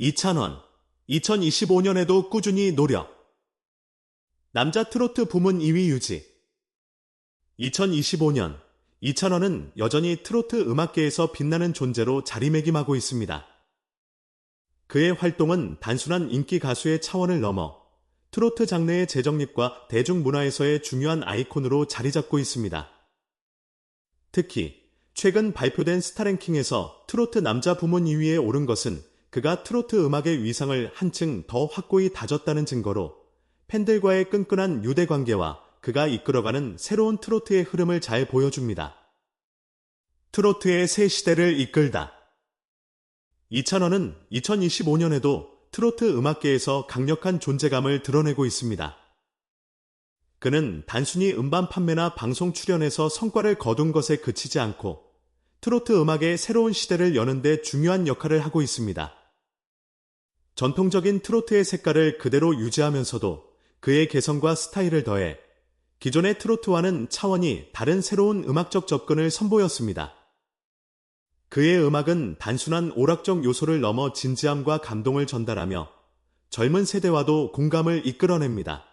2,000원. 2025년에도 꾸준히 노력. 남자 트로트 부문 2위 유지. 2025년 이찬원은 여전히 트로트 음악계에서 빛나는 존재로 자리매김하고 있습니다. 그의 활동은 단순한 인기 가수의 차원을 넘어 트로트 장르의 재정립과 대중문화에서의 중요한 아이콘으로 자리 잡고 있습니다. 특히 최근 발표된 스타랭킹에서 트로트 남자 부문 2위에 오른 것은 그가 트로트 음악의 위상을 한층 더 확고히 다졌다는 증거로 팬들과의 끈끈한 유대 관계와 그가 이끌어가는 새로운 트로트의 흐름을 잘 보여줍니다. 트로트의 새 시대를 이끌다. 이찬원은 2025년에도 트로트 음악계에서 강력한 존재감을 드러내고 있습니다. 그는 단순히 음반 판매나 방송 출연에서 성과를 거둔 것에 그치지 않고 트로트 음악의 새로운 시대를 여는데 중요한 역할을 하고 있습니다. 전통적인 트로트의 색깔을 그대로 유지하면서도 그의 개성과 스타일을 더해 기존의 트로트와는 차원이 다른 새로운 음악적 접근을 선보였습니다. 그의 음악은 단순한 오락적 요소를 넘어 진지함과 감동을 전달하며 젊은 세대와도 공감을 이끌어냅니다.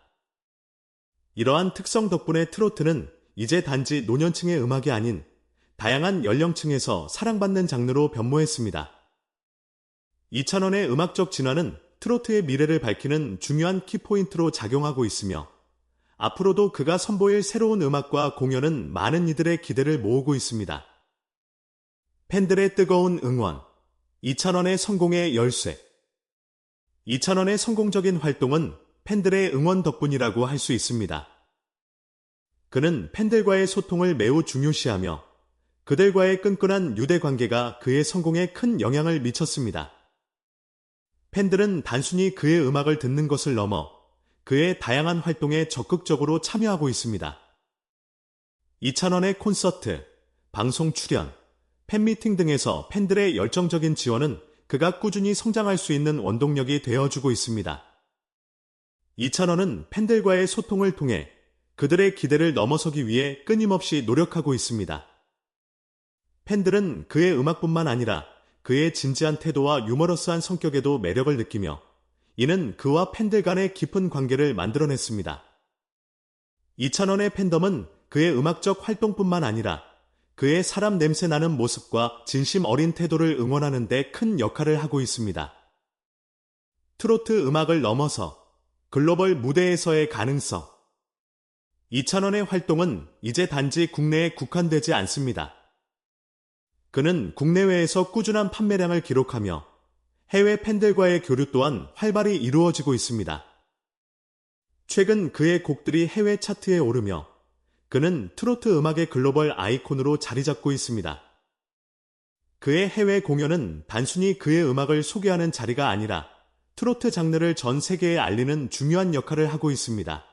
이러한 특성 덕분에 트로트는 이제 단지 노년층의 음악이 아닌 다양한 연령층에서 사랑받는 장르로 변모했습니다. 이찬원의 음악적 진화는 트로트의 미래를 밝히는 중요한 키포인트로 작용하고 있으며 앞으로도 그가 선보일 새로운 음악과 공연은 많은 이들의 기대를 모으고 있습니다. 팬들의 뜨거운 응원, 이찬원의 성공의 열쇠. 이찬원의 성공적인 활동은 팬들의 응원 덕분이라고 할 수 있습니다. 그는 팬들과의 소통을 매우 중요시하며 그들과의 끈끈한 유대 관계가 그의 성공에 큰 영향을 미쳤습니다. 팬들은 단순히 그의 음악을 듣는 것을 넘어 그의 다양한 활동에 적극적으로 참여하고 있습니다. 이찬원의 콘서트, 방송 출연, 팬미팅 등에서 팬들의 열정적인 지원은 그가 꾸준히 성장할 수 있는 원동력이 되어주고 있습니다. 이찬원은 팬들과의 소통을 통해 그들의 기대를 넘어서기 위해 끊임없이 노력하고 있습니다. 팬들은 그의 음악뿐만 아니라 그의 진지한 태도와 유머러스한 성격에도 매력을 느끼며 이는 그와 팬들 간의 깊은 관계를 만들어냈습니다. 이찬원의 팬덤은 그의 음악적 활동뿐만 아니라 그의 사람 냄새 나는 모습과 진심 어린 태도를 응원하는 데 큰 역할을 하고 있습니다. 트로트 음악을 넘어서 글로벌 무대에서의 가능성. 이찬원의 활동은 이제 단지 국내에 국한되지 않습니다. 그는 국내외에서 꾸준한 판매량을 기록하며 해외 팬들과의 교류 또한 활발히 이루어지고 있습니다. 최근 그의 곡들이 해외 차트에 오르며 그는 트로트 음악의 글로벌 아이콘으로 자리 잡고 있습니다. 그의 해외 공연은 단순히 그의 음악을 소개하는 자리가 아니라 트로트 장르를 전 세계에 알리는 중요한 역할을 하고 있습니다.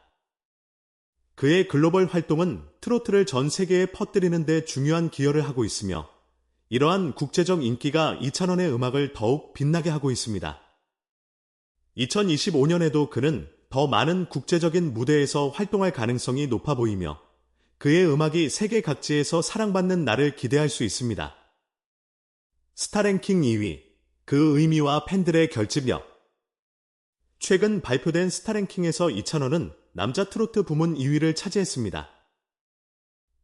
그의 글로벌 활동은 트로트를 전 세계에 퍼뜨리는 데 중요한 기여를 하고 있으며 이러한 국제적 인기가 이찬원의 음악을 더욱 빛나게 하고 있습니다. 2025년에도 그는 더 많은 국제적인 무대에서 활동할 가능성이 높아 보이며 그의 음악이 세계 각지에서 사랑받는 날을 기대할 수 있습니다. 스타랭킹 2위, 그 의미와 팬들의 결집력. 최근 발표된 스타랭킹에서 이찬원은 남자 트로트 부문 2위를 차지했습니다.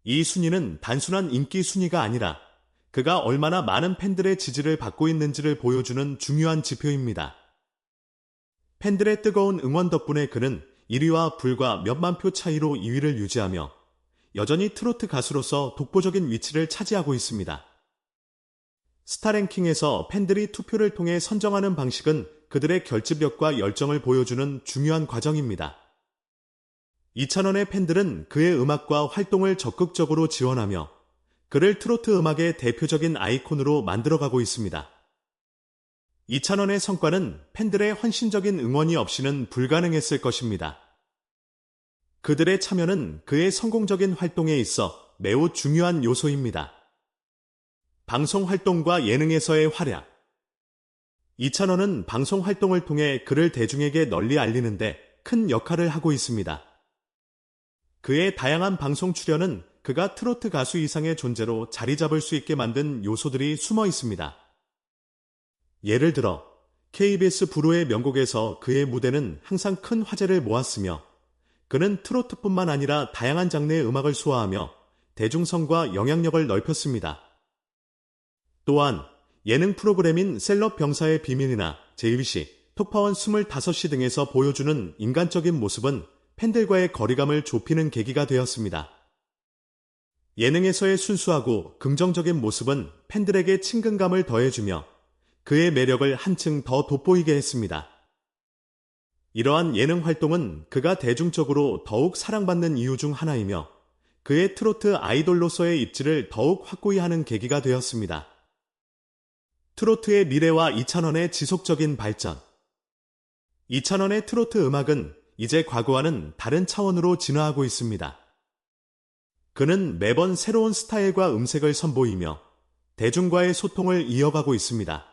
이 순위는 단순한 인기 순위가 아니라 그가 얼마나 많은 팬들의 지지를 받고 있는지를 보여주는 중요한 지표입니다. 팬들의 뜨거운 응원 덕분에 그는 1위와 불과 몇만 표 차이로 2위를 유지하며 여전히 트로트 가수로서 독보적인 위치를 차지하고 있습니다. 스타랭킹에서 팬들이 투표를 통해 선정하는 방식은 그들의 결집력과 열정을 보여주는 중요한 과정입니다. 이찬원의 팬들은 그의 음악과 활동을 적극적으로 지원하며 그를 트로트 음악의 대표적인 아이콘으로 만들어가고 있습니다. 이찬원의 성과는 팬들의 헌신적인 응원이 없이는 불가능했을 것입니다. 그들의 참여는 그의 성공적인 활동에 있어 매우 중요한 요소입니다. 방송 활동과 예능에서의 활약. 이찬원은 방송 활동을 통해 그를 대중에게 널리 알리는데 큰 역할을 하고 있습니다. 그의 다양한 방송 출연은 그가 트로트 가수 이상의 존재로 자리 잡을 수 있게 만든 요소들이 숨어 있습니다. 예를 들어 KBS 부로의 명곡에서 그의 무대는 항상 큰 화제를 모았으며 그는 트로트뿐만 아니라 다양한 장르의 음악을 소화하며 대중성과 영향력을 넓혔습니다. 또한 예능 프로그램인 셀럽 병사의 비밀이나 JBC, 톡파원 25시 등에서 보여주는 인간적인 모습은 팬들과의 거리감을 좁히는 계기가 되었습니다. 예능에서의 순수하고 긍정적인 모습은 팬들에게 친근감을 더해주며 그의 매력을 한층 더 돋보이게 했습니다. 이러한 예능 활동은 그가 대중적으로 더욱 사랑받는 이유 중 하나이며 그의 트로트 아이돌로서의 입지를 더욱 확고히 하는 계기가 되었습니다. 트로트의 미래와 이찬원의 지속적인 발전 이찬원의 트로트 음악은 이제 과거와는 다른 차원으로 진화하고 있습니다. 그는 매번 새로운 스타일과 음색을 선보이며 대중과의 소통을 이어가고 있습니다.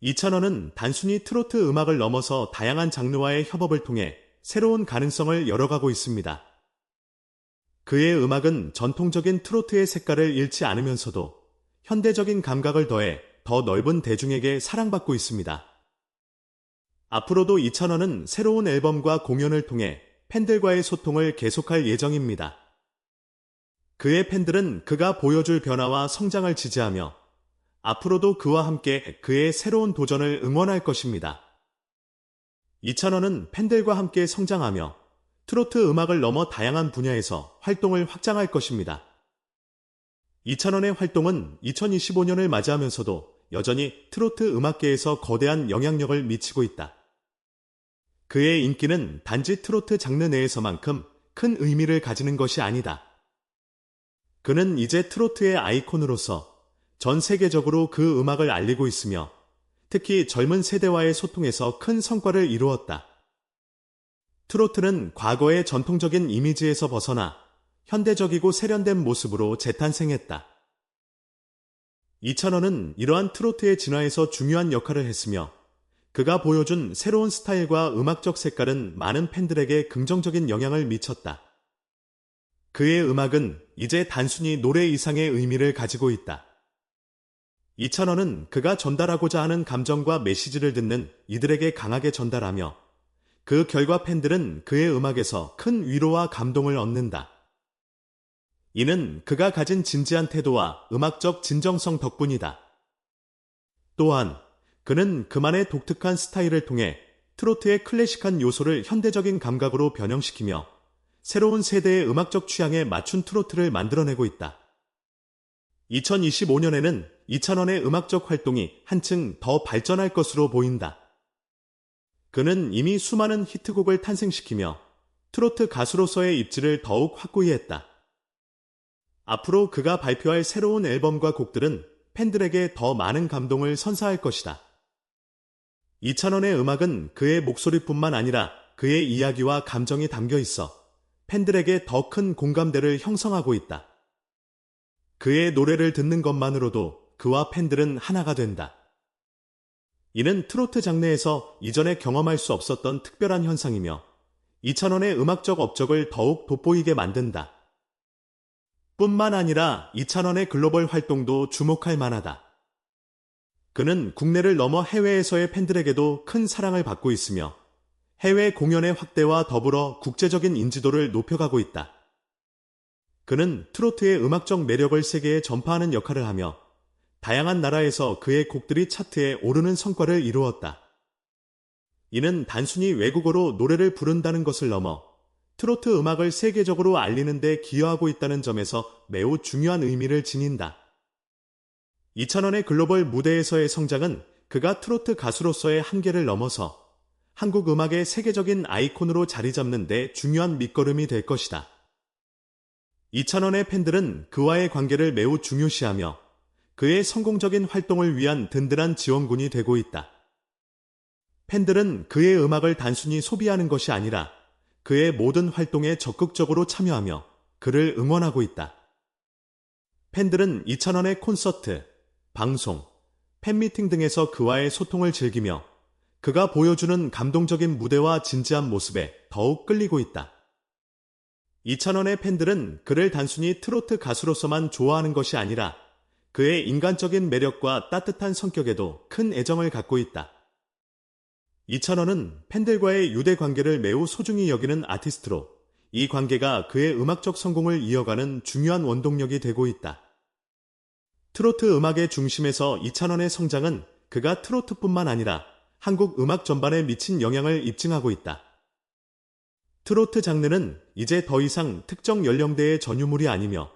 이찬원은 단순히 트로트 음악을 넘어서 다양한 장르와의 협업을 통해 새로운 가능성을 열어가고 있습니다. 그의 음악은 전통적인 트로트의 색깔을 잃지 않으면서도 현대적인 감각을 더해 더 넓은 대중에게 사랑받고 있습니다. 앞으로도 이찬원은 새로운 앨범과 공연을 통해 팬들과의 소통을 계속할 예정입니다. 그의 팬들은 그가 보여줄 변화와 성장을 지지하며 앞으로도 그와 함께 그의 새로운 도전을 응원할 것입니다. 이찬원은 팬들과 함께 성장하며 트로트 음악을 넘어 다양한 분야에서 활동을 확장할 것입니다. 이찬원의 활동은 2025년을 맞이하면서도 여전히 트로트 음악계에서 거대한 영향력을 미치고 있다. 그의 인기는 단지 트로트 장르 내에서만큼 큰 의미를 가지는 것이 아니다. 그는 이제 트로트의 아이콘으로서 전 세계적으로 그 음악을 알리고 있으며 특히 젊은 세대와의 소통에서 큰 성과를 이루었다. 트로트는 과거의 전통적인 이미지에서 벗어나 현대적이고 세련된 모습으로 재탄생했다. 이찬원은 이러한 트로트의 진화에서 중요한 역할을 했으며 그가 보여준 새로운 스타일과 음악적 색깔은 많은 팬들에게 긍정적인 영향을 미쳤다. 그의 음악은 이제 단순히 노래 이상의 의미를 가지고 있다. 이찬원은 그가 전달하고자 하는 감정과 메시지를 듣는 이들에게 강하게 전달하며 그 결과 팬들은 그의 음악에서 큰 위로와 감동을 얻는다. 이는 그가 가진 진지한 태도와 음악적 진정성 덕분이다. 또한 그는 그만의 독특한 스타일을 통해 트로트의 클래식한 요소를 현대적인 감각으로 변형시키며 새로운 세대의 음악적 취향에 맞춘 트로트를 만들어내고 있다. 2025년에는 이찬원의 음악적 활동이 한층 더 발전할 것으로 보인다. 그는 이미 수많은 히트곡을 탄생시키며 트로트 가수로서의 입지를 더욱 확고히 했다. 앞으로 그가 발표할 새로운 앨범과 곡들은 팬들에게 더 많은 감동을 선사할 것이다. 이찬원의 음악은 그의 목소리뿐만 아니라 그의 이야기와 감정이 담겨 있어 팬들에게 더 큰 공감대를 형성하고 있다. 그의 노래를 듣는 것만으로도 그와 팬들은 하나가 된다. 이는 트로트 장르에서 이전에 경험할 수 없었던 특별한 현상이며 이찬원의 음악적 업적을 더욱 돋보이게 만든다. 뿐만 아니라 이찬원의 글로벌 활동도 주목할 만하다. 그는 국내를 넘어 해외에서의 팬들에게도 큰 사랑을 받고 있으며 해외 공연의 확대와 더불어 국제적인 인지도를 높여가고 있다. 그는 트로트의 음악적 매력을 세계에 전파하는 역할을 하며 다양한 나라에서 그의 곡들이 차트에 오르는 성과를 이루었다. 이는 단순히 외국어로 노래를 부른다는 것을 넘어 트로트 음악을 세계적으로 알리는 데 기여하고 있다는 점에서 매우 중요한 의미를 지닌다. 2000원의 글로벌 무대에서의 성장은 그가 트로트 가수로서의 한계를 넘어서 한국 음악의 세계적인 아이콘으로 자리 잡는 데 중요한 밑거름이 될 것이다. 이찬원의 팬들은 그와의 관계를 매우 중요시하며 그의 성공적인 활동을 위한 든든한 지원군이 되고 있다. 팬들은 그의 음악을 단순히 소비하는 것이 아니라 그의 모든 활동에 적극적으로 참여하며 그를 응원하고 있다. 팬들은 이찬원의 콘서트, 방송, 팬미팅 등에서 그와의 소통을 즐기며 그가 보여주는 감동적인 무대와 진지한 모습에 더욱 끌리고 있다. 이찬원의 팬들은 그를 단순히 트로트 가수로서만 좋아하는 것이 아니라 그의 인간적인 매력과 따뜻한 성격에도 큰 애정을 갖고 있다. 이찬원은 팬들과의 유대 관계를 매우 소중히 여기는 아티스트로 이 관계가 그의 음악적 성공을 이어가는 중요한 원동력이 되고 있다. 트로트 음악의 중심에서 이찬원의 성장은 그가 트로트뿐만 아니라 한국 음악 전반에 미친 영향을 입증하고 있다. 트로트 장르는 이제 더 이상 특정 연령대의 전유물이 아니며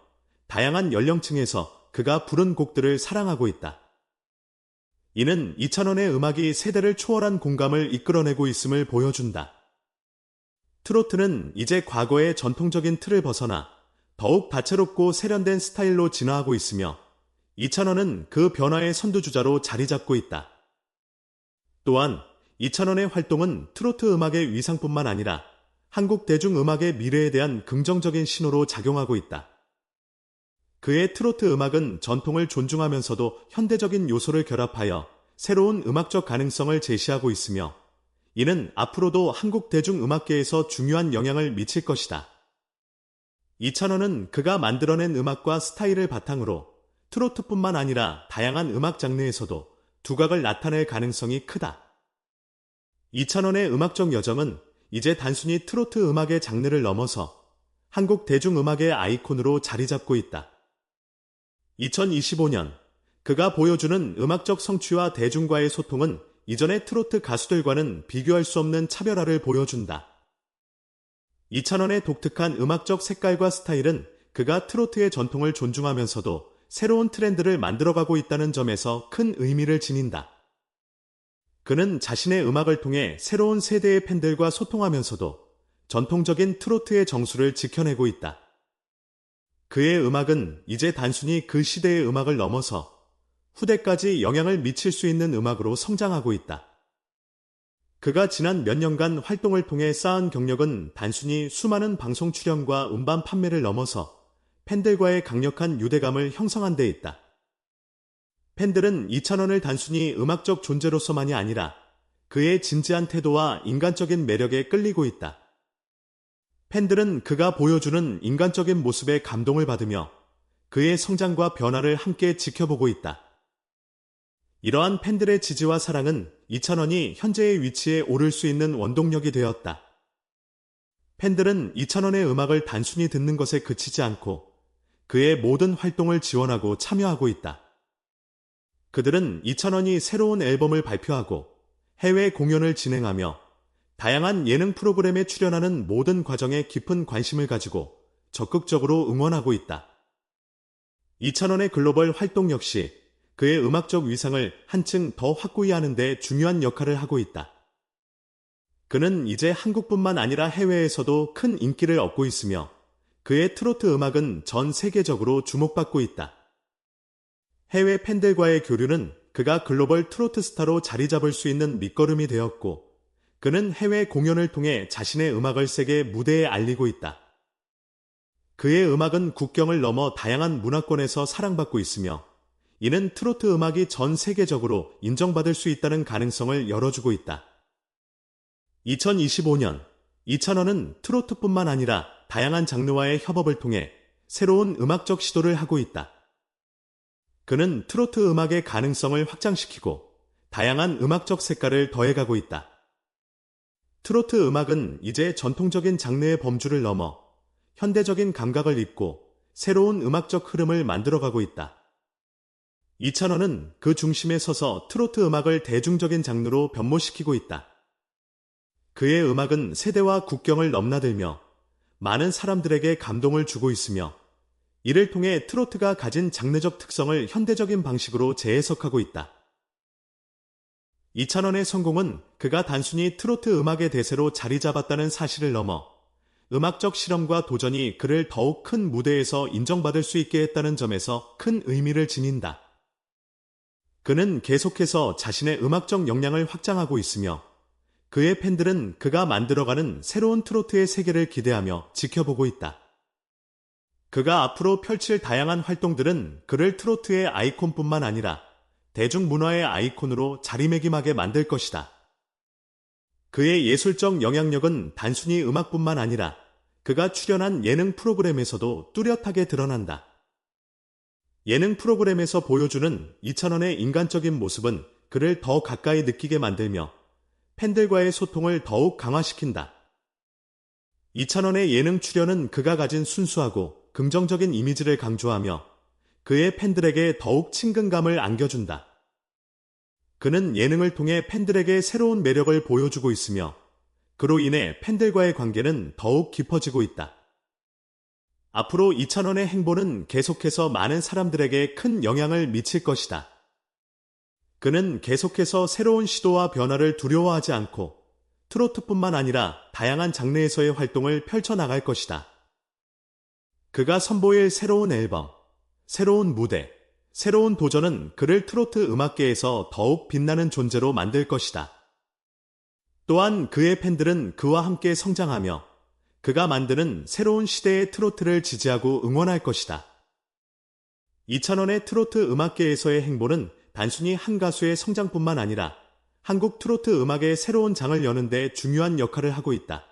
다양한 연령층에서 그가 부른 곡들을 사랑하고 있다. 이는 이찬원의 음악이 세대를 초월한 공감을 이끌어내고 있음을 보여준다. 트로트는 이제 과거의 전통적인 틀을 벗어나 더욱 다채롭고 세련된 스타일로 진화하고 있으며 이찬원은 그 변화의 선두주자로 자리 잡고 있다. 또한 이찬원의 활동은 트로트 음악의 위상뿐만 아니라 한국 대중음악의 미래에 대한 긍정적인 신호로 작용하고 있다. 그의 트로트 음악은 전통을 존중하면서도 현대적인 요소를 결합하여 새로운 음악적 가능성을 제시하고 있으며 이는 앞으로도 한국 대중음악계에서 중요한 영향을 미칠 것이다. 이찬원은 그가 만들어낸 음악과 스타일을 바탕으로 트로트뿐만 아니라 다양한 음악 장르에서도 두각을 나타낼 가능성이 크다. 이찬원의 음악적 여정은 이제 단순히 트로트 음악의 장르를 넘어서 한국 대중음악의 아이콘으로 자리 잡고 있다. 2025년 그가 보여주는 음악적 성취와 대중과의 소통은 이전의 트로트 가수들과는 비교할 수 없는 차별화를 보여준다. 이찬원의 독특한 음악적 색깔과 스타일은 그가 트로트의 전통을 존중하면서도 새로운 트렌드를 만들어가고 있다는 점에서 큰 의미를 지닌다. 그는 자신의 음악을 통해 새로운 세대의 팬들과 소통하면서도 전통적인 트로트의 정수를 지켜내고 있다. 그의 음악은 이제 단순히 그 시대의 음악을 넘어서 후대까지 영향을 미칠 수 있는 음악으로 성장하고 있다. 그가 지난 몇 년간 활동을 통해 쌓은 경력은 단순히 수많은 방송 출연과 음반 판매를 넘어서 팬들과의 강력한 유대감을 형성한 데 있다. 팬들은 이찬원을 단순히 음악적 존재로서만이 아니라 그의 진지한 태도와 인간적인 매력에 끌리고 있다. 팬들은 그가 보여주는 인간적인 모습에 감동을 받으며 그의 성장과 변화를 함께 지켜보고 있다. 이러한 팬들의 지지와 사랑은 이찬원이 현재의 위치에 오를 수 있는 원동력이 되었다. 팬들은 이찬원의 음악을 단순히 듣는 것에 그치지 않고 그의 모든 활동을 지원하고 참여하고 있다. 그들은 이찬원이 새로운 앨범을 발표하고 해외 공연을 진행하며 다양한 예능 프로그램에 출연하는 모든 과정에 깊은 관심을 가지고 적극적으로 응원하고 있다. 이찬원의 글로벌 활동 역시 그의 음악적 위상을 한층 더 확고히 하는 데 중요한 역할을 하고 있다. 그는 이제 한국뿐만 아니라 해외에서도 큰 인기를 얻고 있으며 그의 트로트 음악은 전 세계적으로 주목받고 있다. 해외 팬들과의 교류는 그가 글로벌 트로트 스타로 자리 잡을 수 있는 밑거름이 되었고, 그는 해외 공연을 통해 자신의 음악을 세계 무대에 알리고 있다. 그의 음악은 국경을 넘어 다양한 문화권에서 사랑받고 있으며, 이는 트로트 음악이 전 세계적으로 인정받을 수 있다는 가능성을 열어주고 있다. 2025년, 이찬원은 트로트뿐만 아니라 다양한 장르와의 협업을 통해 새로운 음악적 시도를 하고 있다. 그는 트로트 음악의 가능성을 확장시키고 다양한 음악적 색깔을 더해가고 있다. 트로트 음악은 이제 전통적인 장르의 범주를 넘어 현대적인 감각을 입고 새로운 음악적 흐름을 만들어가고 있다. 이찬원은 그 중심에 서서 트로트 음악을 대중적인 장르로 변모시키고 있다. 그의 음악은 세대와 국경을 넘나들며 많은 사람들에게 감동을 주고 있으며 이를 통해 트로트가 가진 장르적 특성을 현대적인 방식으로 재해석하고 있다. 이찬원의 성공은 그가 단순히 트로트 음악의 대세로 자리 잡았다는 사실을 넘어 음악적 실험과 도전이 그를 더욱 큰 무대에서 인정받을 수 있게 했다는 점에서 큰 의미를 지닌다. 그는 계속해서 자신의 음악적 역량을 확장하고 있으며 그의 팬들은 그가 만들어가는 새로운 트로트의 세계를 기대하며 지켜보고 있다. 그가 앞으로 펼칠 다양한 활동들은 그를 트로트의 아이콘뿐만 아니라 대중문화의 아이콘으로 자리매김하게 만들 것이다. 그의 예술적 영향력은 단순히 음악뿐만 아니라 그가 출연한 예능 프로그램에서도 뚜렷하게 드러난다. 예능 프로그램에서 보여주는 이찬원의 인간적인 모습은 그를 더 가까이 느끼게 만들며 팬들과의 소통을 더욱 강화시킨다. 이찬원의 예능 출연은 그가 가진 순수하고 긍정적인 이미지를 강조하며 그의 팬들에게 더욱 친근감을 안겨준다. 그는 예능을 통해 팬들에게 새로운 매력을 보여주고 있으며 그로 인해 팬들과의 관계는 더욱 깊어지고 있다. 앞으로 이찬원의 행보는 계속해서 많은 사람들에게 큰 영향을 미칠 것이다. 그는 계속해서 새로운 시도와 변화를 두려워하지 않고 트로트뿐만 아니라 다양한 장르에서의 활동을 펼쳐나갈 것이다. 그가 선보일 새로운 앨범, 새로운 무대, 새로운 도전은 그를 트로트 음악계에서 더욱 빛나는 존재로 만들 것이다. 또한 그의 팬들은 그와 함께 성장하며 그가 만드는 새로운 시대의 트로트를 지지하고 응원할 것이다. 이찬원의 트로트 음악계에서의 행보는 단순히 한 가수의 성장뿐만 아니라 한국 트로트 음악의 새로운 장을 여는데 중요한 역할을 하고 있다.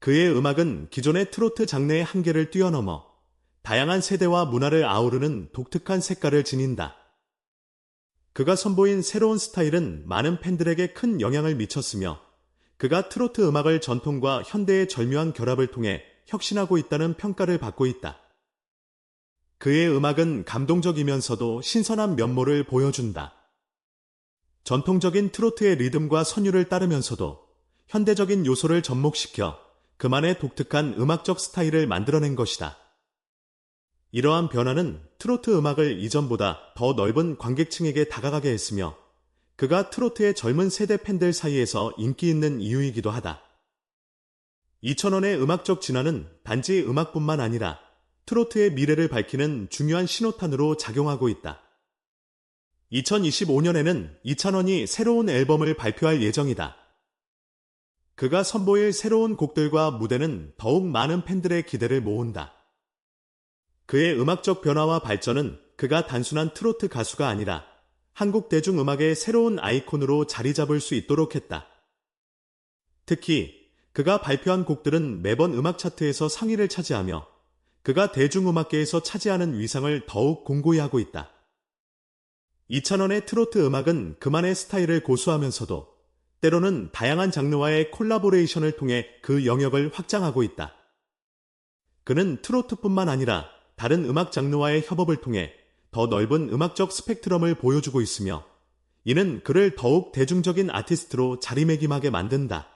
그의 음악은 기존의 트로트 장르의 한계를 뛰어넘어 다양한 세대와 문화를 아우르는 독특한 색깔을 지닌다. 그가 선보인 새로운 스타일은 많은 팬들에게 큰 영향을 미쳤으며 그가 트로트 음악을 전통과 현대의 절묘한 결합을 통해 혁신하고 있다는 평가를 받고 있다. 그의 음악은 감동적이면서도 신선한 면모를 보여준다. 전통적인 트로트의 리듬과 선율을 따르면서도 현대적인 요소를 접목시켜 그만의 독특한 음악적 스타일을 만들어낸 것이다. 이러한 변화는 트로트 음악을 이전보다 더 넓은 관객층에게 다가가게 했으며 그가 트로트의 젊은 세대 팬들 사이에서 인기 있는 이유이기도 하다. 이천원의 음악적 진화는 단지 음악뿐만 아니라 트로트의 미래를 밝히는 중요한 신호탄으로 작용하고 있다. 2025년에는 이찬원이 새로운 앨범을 발표할 예정이다. 그가 선보일 새로운 곡들과 무대는 더욱 많은 팬들의 기대를 모은다. 그의 음악적 변화와 발전은 그가 단순한 트로트 가수가 아니라 한국 대중음악의 새로운 아이콘으로 자리 잡을 수 있도록 했다. 특히 그가 발표한 곡들은 매번 음악 차트에서 상위를 차지하며 그가 대중음악계에서 차지하는 위상을 더욱 공고히 하고 있다. 이찬원의 트로트 음악은 그만의 스타일을 고수하면서도 때로는 다양한 장르와의 콜라보레이션을 통해 그 영역을 확장하고 있다. 그는 트로트뿐만 아니라 다른 음악 장르와의 협업을 통해 더 넓은 음악적 스펙트럼을 보여주고 있으며 이는 그를 더욱 대중적인 아티스트로 자리매김하게 만든다.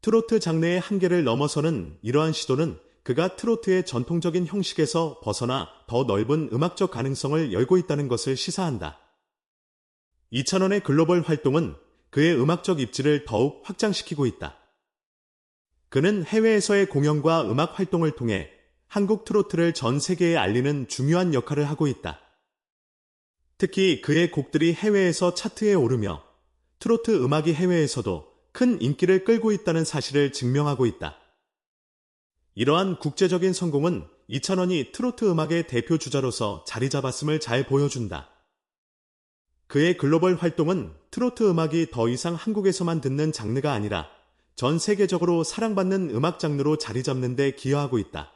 트로트 장르의 한계를 넘어서는 이러한 시도는 그가 트로트의 전통적인 형식에서 벗어나 더 넓은 음악적 가능성을 열고 있다는 것을 시사한다. 이찬원의 글로벌 활동은 그의 음악적 입지를 더욱 확장시키고 있다. 그는 해외에서의 공연과 음악 활동을 통해 한국 트로트를 전 세계에 알리는 중요한 역할을 하고 있다. 특히 그의 곡들이 해외에서 차트에 오르며 트로트 음악이 해외에서도 큰 인기를 끌고 있다는 사실을 증명하고 있다. 이러한 국제적인 성공은 이찬원이 트로트 음악의 대표 주자로서 자리 잡았음을 잘 보여준다. 그의 글로벌 활동은 트로트 음악이 더 이상 한국에서만 듣는 장르가 아니라 전 세계적으로 사랑받는 음악 장르로 자리 잡는 데 기여하고 있다.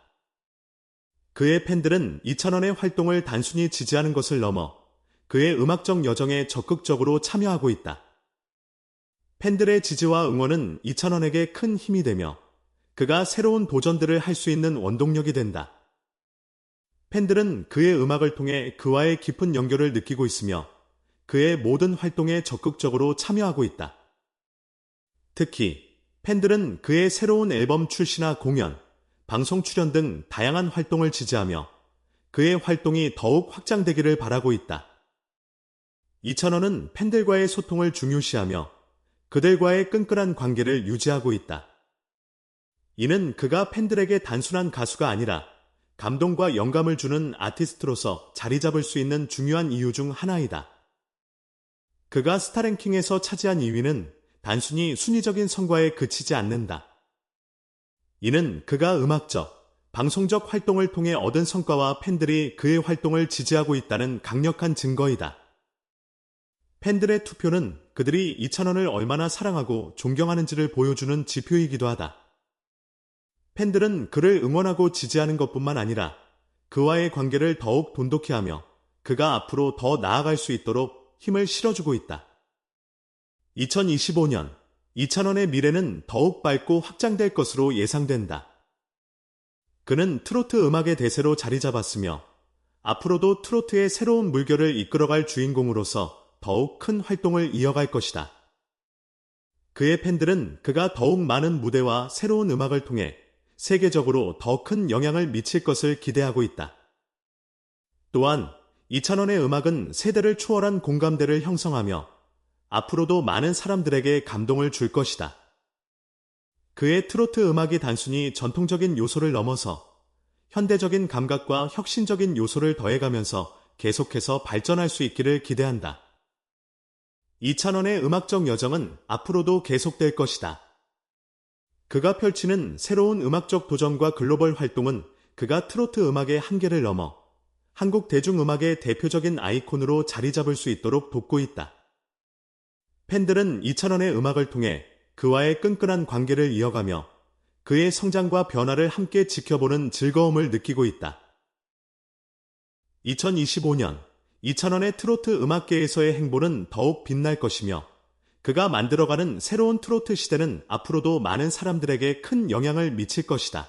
그의 팬들은 이찬원의 활동을 단순히 지지하는 것을 넘어 그의 음악적 여정에 적극적으로 참여하고 있다. 팬들의 지지와 응원은 이찬원에게 큰 힘이 되며 그가 새로운 도전들을 할 수 있는 원동력이 된다. 팬들은 그의 음악을 통해 그와의 깊은 연결을 느끼고 있으며 그의 모든 활동에 적극적으로 참여하고 있다. 특히 팬들은 그의 새로운 앨범 출시나 공연, 방송 출연 등 다양한 활동을 지지하며 그의 활동이 더욱 확장되기를 바라고 있다. 이찬원은 팬들과의 소통을 중요시하며 그들과의 끈끈한 관계를 유지하고 있다. 이는 그가 팬들에게 단순한 가수가 아니라 감동과 영감을 주는 아티스트로서 자리 잡을 수 있는 중요한 이유 중 하나이다. 그가 스타랭킹에서 차지한 2위는 단순히 순위적인 성과에 그치지 않는다. 이는 그가 음악적, 방송적 활동을 통해 얻은 성과와 팬들이 그의 활동을 지지하고 있다는 강력한 증거이다. 팬들의 투표는 그들이 이찬원을 얼마나 사랑하고 존경하는지를 보여주는 지표이기도 하다. 팬들은 그를 응원하고 지지하는 것뿐만 아니라 그와의 관계를 더욱 돈독히 하며 그가 앞으로 더 나아갈 수 있도록 힘을 실어주고 있다. 2025년 이찬원의 미래는 더욱 밝고 확장될 것으로 예상된다. 그는 트로트 음악의 대세로 자리 잡았으며 앞으로도 트로트의 새로운 물결을 이끌어갈 주인공으로서 더욱 큰 활동을 이어갈 것이다. 그의 팬들은 그가 더욱 많은 무대와 새로운 음악을 통해 세계적으로 더 큰 영향을 미칠 것을 기대하고 있다. 또한 이찬원의 음악은 세대를 초월한 공감대를 형성하며 앞으로도 많은 사람들에게 감동을 줄 것이다. 그의 트로트 음악이 단순히 전통적인 요소를 넘어서 현대적인 감각과 혁신적인 요소를 더해가면서 계속해서 발전할 수 있기를 기대한다. 이찬원의 음악적 여정은 앞으로도 계속될 것이다. 그가 펼치는 새로운 음악적 도전과 글로벌 활동은 그가 트로트 음악의 한계를 넘어 한국 대중음악의 대표적인 아이콘으로 자리 잡을 수 있도록 돕고 있다. 팬들은 이찬원의 음악을 통해 그와의 끈끈한 관계를 이어가며 그의 성장과 변화를 함께 지켜보는 즐거움을 느끼고 있다. 2025년 이찬원의 트로트 음악계에서의 행보는 더욱 빛날 것이며 그가 만들어가는 새로운 트로트 시대는 앞으로도 많은 사람들에게 큰 영향을 미칠 것이다.